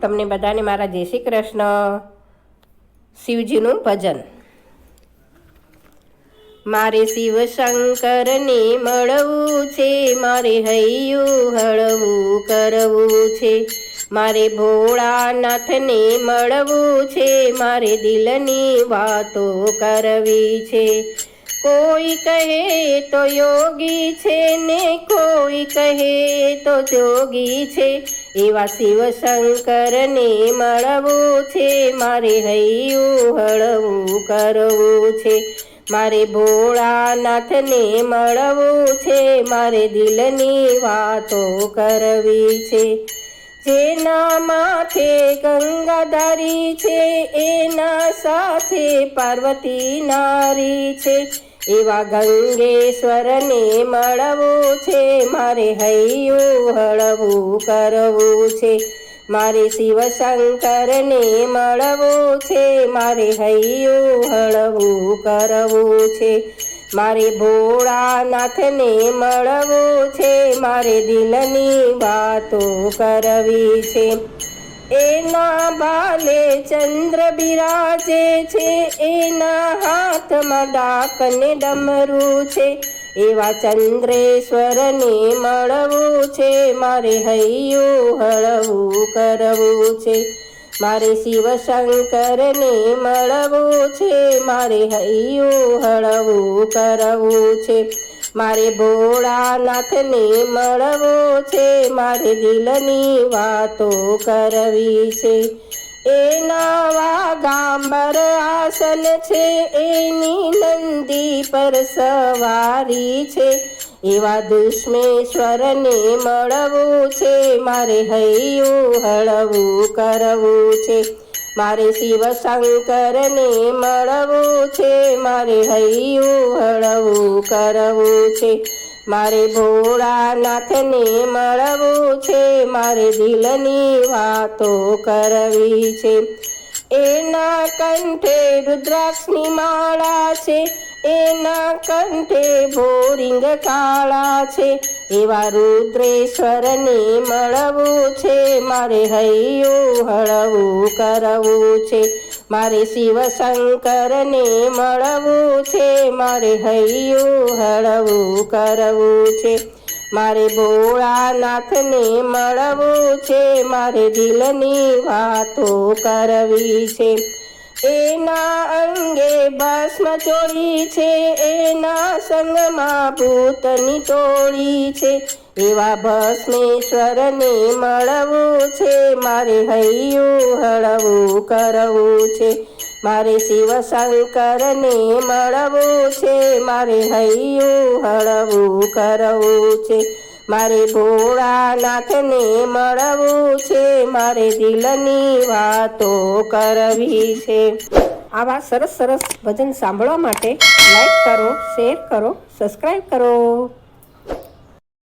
તમને બધાને મારા જય શ્રી કૃષ્ણ. શિવજીનું ભજન. મારે શિવ શંકરને મળવું છે, મારે હૈયું હળવું કરવું છે. મારે ભોળાનાથને મળવું છે, મારે દિલની વાતો કરવી છે. કોઈ કહે તો યોગી છે ને કોઈ કહે તો જોગી છે. એવા શિવ શંકરને મળવું છે, મારે હૈયું હળવું કરવું છે. મારે ભોળાનાથને મળવું છે, મારે દિલની વાતો કરવી છે. જેના માથે ગંગાધારી છે, એના સાથે પાર્વતી નારી છે. એવા ગંગેશ્વરને મળવું છે, મારે હૈયું હળવું કરવું છે. મારે શિવશંકરને મળવું છે, મારે હૈયું હળવું કરવું છે. મારે ભોળાનાથને મળવું છે, મારે દિલની વાતો કરવી છે. એના બાલે ચંદ્ર બિરાજે છે, એના હાથમાં ડાકને ડમરું છે, એવા ચંદ્રેશ્વરને મળવું છે, મારે હૈયું હળવું કરવું છે, મારે શિવશંકરને મળવું છે, મારે હૈયું હળવું કરવું છે મારે ભોળાનાથને મળવું છે, મારે દિલની વાતો કરવી છે. એના વાગાંબર આસન છે, એની નંદી પર સવારી છે. એવા દુષ્મેશ્વરને મળવું છે, મારે હૈયું હળવું કરવું છે. મારે શિવ શંકરને મળવું છે, મારે હૈયું હળવું કરવું છે. મારે ભોળાનાથને મળવું છે, મારે દિલની વાતો કરવી છે. એના કંઠે રુદ્રાક્ષની માળા છે એના કંઠે ભોરિંગ કાળા છે. એવા રુદ્રેશ્વરને મળવું છે. મારે હૈયું હળવું કરવું છે. મારે શિવશંકરને મળવું છે. મારે હૈયું હળવું કરવું છે. મારે ભોળાનાથને મળવું છે. મારે દિલની વાતો કરવી છે. એના અંગે ભસ્મ ચોરી છે, એના સંગમાં ભૂતની ટોળી છે. એવા ભસ્મેશ્વરને મળવું છે, મારે હૈયું હળવું કરવું છે. મારે શિવશંકરને મળવું છે, મારે હૈયું હળવું કરવું છે. મારે ભોળાનાથને મળવું છે, મારે દિલની વાતો કરવી છે. આવા સરસ સરસ ભજન સાંભળવા માટે લાઈક કરો શેર કરો સબસ્ક્રાઈબ કરો.